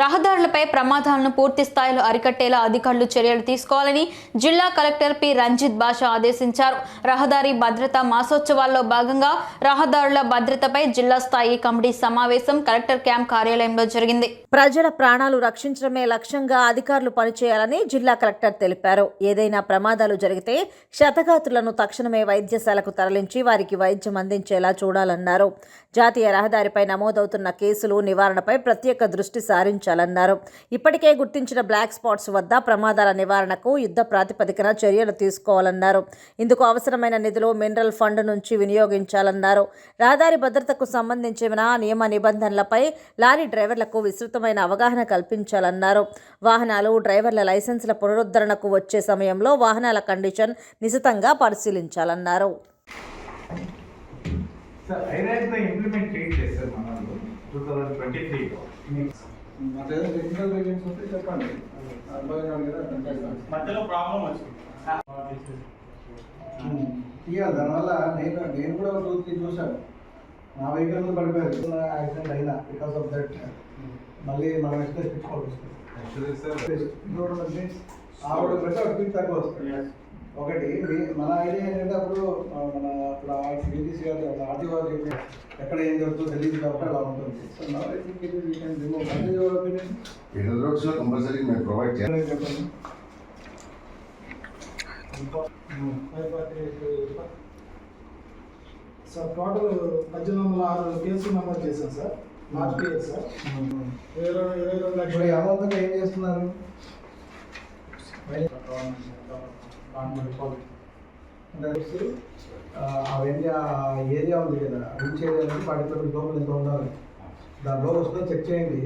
రహదారులపై ప్రమాదాలను పూర్తి స్థాయిలో అరికట్టేలా అధికారులు చర్యలు తీసుకోవాలని జిల్లా కలెక్టర్ పి. రంజిత్ బాషా ఆదేశించారు. రహదారి భద్రత మాసోత్సవాల్లో భాగంగా రహదారుల భద్రతపై జిల్లా స్థాయి కమిటీ సమావేశం కలెక్టర్ క్యాంప్ కార్యాలయంలో జరిగింది. ప్రజల ప్రాణాలు రక్షించడమే లక్ష్యంగా అధికారులు పనిచేయాలని జిల్లా కలెక్టర్ తెలిపారు. ఏదైనా ప్రమాదాలు జరిగితే క్షతగాతులను తక్షణమే వైద్యశాలకు తరలించి వారికి వైద్యం అందించేలా చూడాలన్నారు. జాతీయ రహదారిపై నమోదవుతున్న కేసులు నివారణపై ప్రత్యేక దృష్టి పాటించాలన్నారు ఇప్పటికే గుర్తించిన బ్లాక్ స్పాట్స్ వద్ద ప్రమాదాల నివారణకు యుద్ధ ప్రాతిపదికన చర్యలు తీసుకోవాలన్నారు. ఇందుకు అవసరమైన నిధులు మినరల్ ఫండ్ నుంచి వినియోగించాలన్నారు. రహదారి భద్రతకు సంబంధించిన నియమ నిబంధనలపై లారీ డ్రైవర్లకు విస్తృతమైన అవగాహన కల్పించాలన్నారు. వాహనాలు డ్రైవర్ల లైసెన్సుల పునరుద్ధరణకు వచ్చే సమయంలో వాహనాల కండిషన్ నిశితంగా పరిశీలించాలన్నారు. సార్ ఇంప్లిమెంట్ టెక్నికల్ ఉంటే చెప్పండి. మధ్యలో ప్రాబ్లం వచ్చింది. ఇక దానివల్ల నేను నేను కూడా త్రీ చూశాను. నా వెహికల్ పడిపోయారు. యాక్సిడెంట్ అయినా బికాస్ ఆఫ్ దట్ మళ్ళీ మనం ఎక్స్ప్రెస్ వస్తుంది అంటే ఆవిడ పెట్టి తక్కువ వస్తుంది. ఒకటి మన ఐడియా ఏంటంటే అప్పుడు ఆ, మన ఇప్పుడు బీటీసీ గారు ఆర్టీ వారు చెప్పి ఎక్కడ ఏం జరుగుతుందో తెలియదు కాబట్టి అలా ఉంటుంది సో నా రిమూవ్ కంపల్సరీ మేము ప్రొవైడ్ చేయాలి చెప్పండి సార్ టోటల్ పద్దెనిమిది వందల ఆరు కేసులు నమోదు చేశాం సార్ ఇయర్ సార్ ఇరవై ఇరవై రెండు లక్షల అమౌంట్ ఏం చేస్తున్నారు ఆ, అవన్నీ ఆ ఏరియా ఉంది కదా రీచ్ ఏరియా నుంచి వాటి లోపల ఎంత ఉండాలి? దాని లోపల వస్తుందో చెక్ చేయండి.